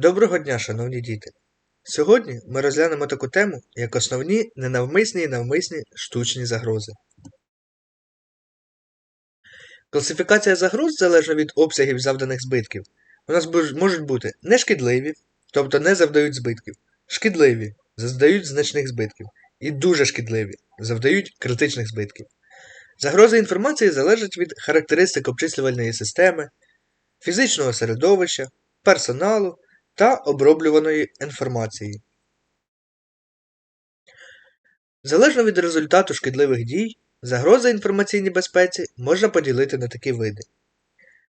Доброго дня, шановні діти! Сьогодні ми розглянемо таку тему, як основні ненавмисні і навмисні штучні загрози. Класифікація загроз залежно від обсягів завданих збитків. У нас можуть бути нешкідливі, тобто не завдають збитків, шкідливі, завдають значних збитків, і дуже шкідливі, завдають критичних збитків. Загрози інформації залежать від характеристик обчислювальної системи, фізичного середовища, персоналу та оброблюваної інформації. Залежно від результату шкідливих дій, загрози інформаційній безпеці можна поділити на такі види: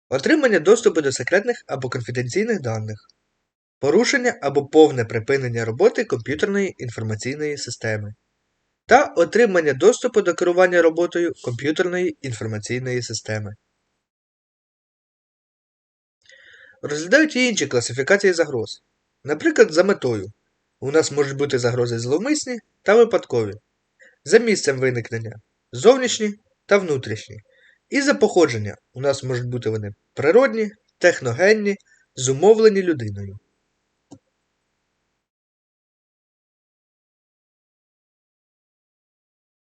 отримання доступу до секретних або конфіденційних даних, порушення або повне припинення роботи комп'ютерної інформаційної системи, та отримання доступу до керування роботою комп'ютерної інформаційної системи. Розглядають і інші класифікації загроз. Наприклад, за метою. У нас можуть бути загрози зловмисні та випадкові, за місцем виникнення зовнішні та внутрішні. І за походження у нас можуть бути вони природні, техногенні, зумовлені людиною.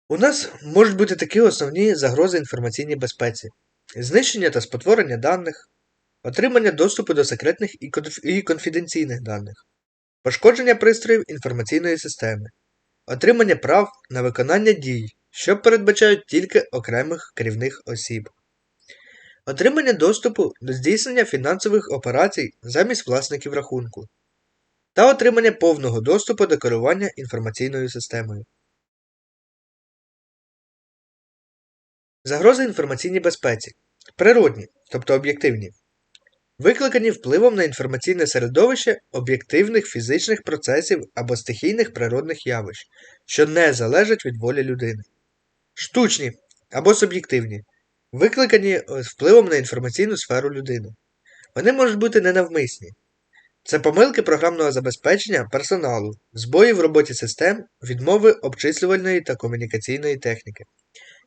У нас можуть бути такі основні загрози інформаційній безпеці: знищення та спотворення даних, отримання доступу до секретних і конфіденційних даних, пошкодження пристроїв інформаційної системи, отримання прав на виконання дій, що передбачають тільки окремих керівних осіб, отримання доступу до здійснення фінансових операцій замість власників рахунку, та отримання повного доступу до керування інформаційною системою. Загрози інформаційній безпеці. Природні, тобто об'єктивні. Викликані впливом на інформаційне середовище об'єктивних фізичних процесів або стихійних природних явищ, що не залежать від волі людини. Штучні або суб'єктивні. Викликані е, впливом на інформаційну сферу людини. Вони можуть бути ненавмисні. Це помилки програмного забезпечення персоналу, збої в роботі систем, відмови обчислювальної та комунікаційної техніки.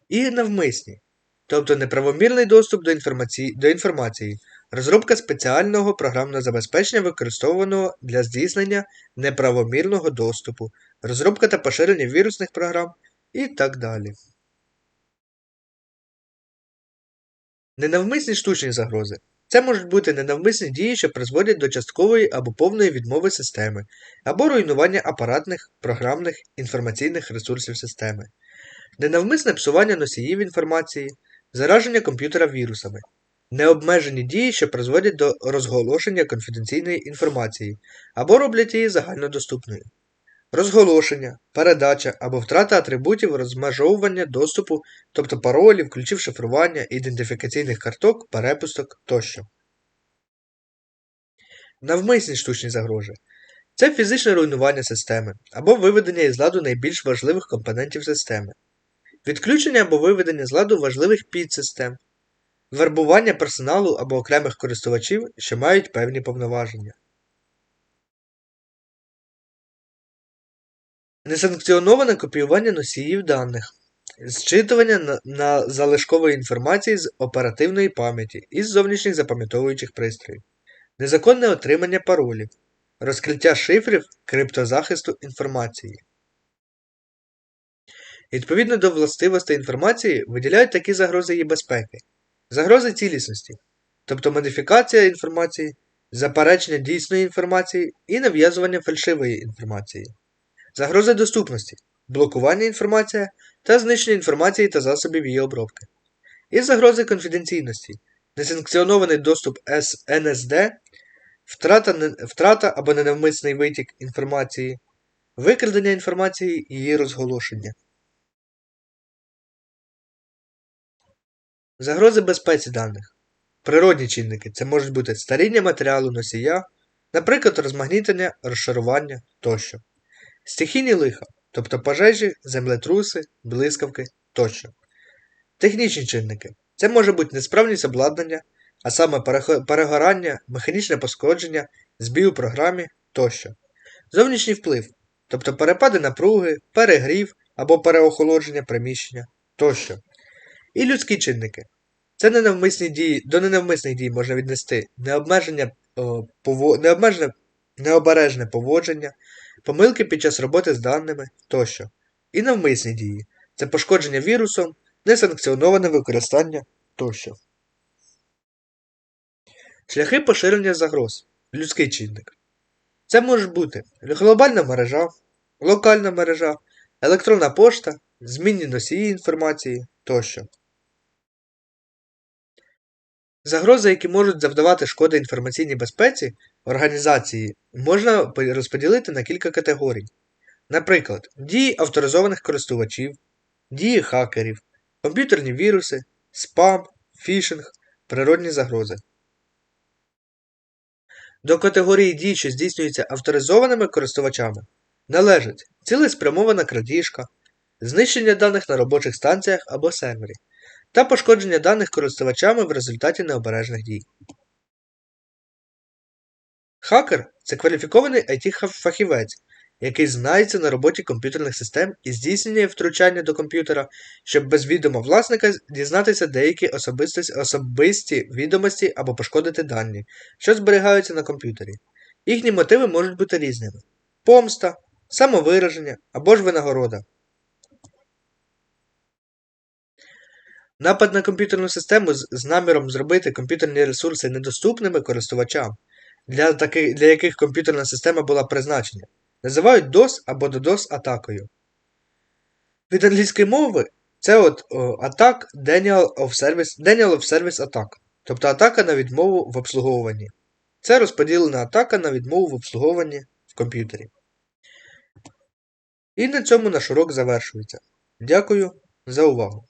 І навмисні, тобто неправомірний доступ до інформації, до інформації, розробка спеціального програмного забезпечення, використовуваного для здійснення неправомірного доступу, розробка та поширення вірусних програм і так далі. Ненавмисні штучні загрози. Це можуть бути ненавмисні дії, що призводять до часткової або повної відмови системи, або руйнування апаратних, програмних, інформаційних ресурсів системи, ненавмисне псування носіїв інформації, зараження комп'ютера вірусами, необмежені дії, що призводять до розголошення конфіденційної інформації або роблять її загальнодоступною. Розголошення, передача або втрата атрибутів розмежовування доступу, тобто паролів, ключів шифрування, ідентифікаційних карток, перепусток тощо. Навмисні штучні загрози. Це фізичне руйнування системи або виведення із ладу найбільш важливих компонентів системи, відключення або виведення з ладу важливих підсистем, вербування персоналу або окремих користувачів, що мають певні повноваження. Несанкціоноване копіювання носіїв даних, зчитування на, на залишкової інформації з оперативної пам'яті із зовнішніх запам'ятовуючих пристроїв, незаконне отримання паролів, розкриття шифрів криптозахисту інформації. Відповідно до властивостей інформації виділяють такі загрози її безпеки, загрози цілісності, тобто модифікація інформації, заперечення дійсної інформації і нав'язування фальшивої інформації, загрози доступності, блокування інформації та знищення інформації та засобів її обробки, і загрози конфіденційності, несанкціонований доступ з НСД, втрата, втрата або ненавмисний витік інформації, викрадення інформації і її розголошення. Загрози безпеці даних. Природні чинники це можуть бути старіння матеріалу носія, наприклад, розмагнітення, розшарування тощо. Стихійні лиха, тобто пожежі, землетруси, блискавки тощо. Технічні чинники це може бути несправність обладнання, а саме перегорання, механічне пошкодження, збій у програмі тощо. Зовнішній вплив, тобто перепади напруги, перегрів або переохолодження приміщення тощо. І людські чинники. Це ненавмисні дії, до ненавмисних дій можна віднести необмеження, о, пово, необмежене необережне поводження, помилки під час роботи з даними тощо. І навмисні дії це пошкодження вірусом, несанкціоноване використання тощо. Шляхи поширення загроз. Людський чинник. Це може бути глобальна мережа, локальна мережа, електронна пошта, змінні носії інформації тощо. Загрози, які можуть завдавати шкоди інформаційній безпеці організації, можна розподілити на кілька категорій. Наприклад, дії авторизованих користувачів, дії хакерів, комп'ютерні віруси, спам, фішинг, природні загрози. До категорії дій, що здійснюються авторизованими користувачами, належать цілеспрямована крадіжка, знищення даних на робочих станціях або сервері та пошкодження даних користувачами в результаті необережних дій. Хакер це кваліфікований IT-фахівець, який знається на роботі комп'ютерних систем і здійснює втручання до комп'ютера, щоб без відома власника дізнатися деякі особисті відомості або пошкодити дані, що зберігаються на комп'ютері. Їхні мотиви можуть бути різними: помста, самовираження або ж винагорода. Напад на комп'ютерну систему з, наміром зробити комп'ютерні ресурси недоступними користувачам, для, таки, для яких комп'ютерна система була призначена, називають DOS або DDoS атакою. Від англійської мови це от о, атак Denial of Service Denial of Service Attack, тобто атака на відмову в обслуговуванні. Це розподілена атака на відмову в обслуговуванні в комп'ютері. І на цьому наш урок завершується. Дякую за увагу!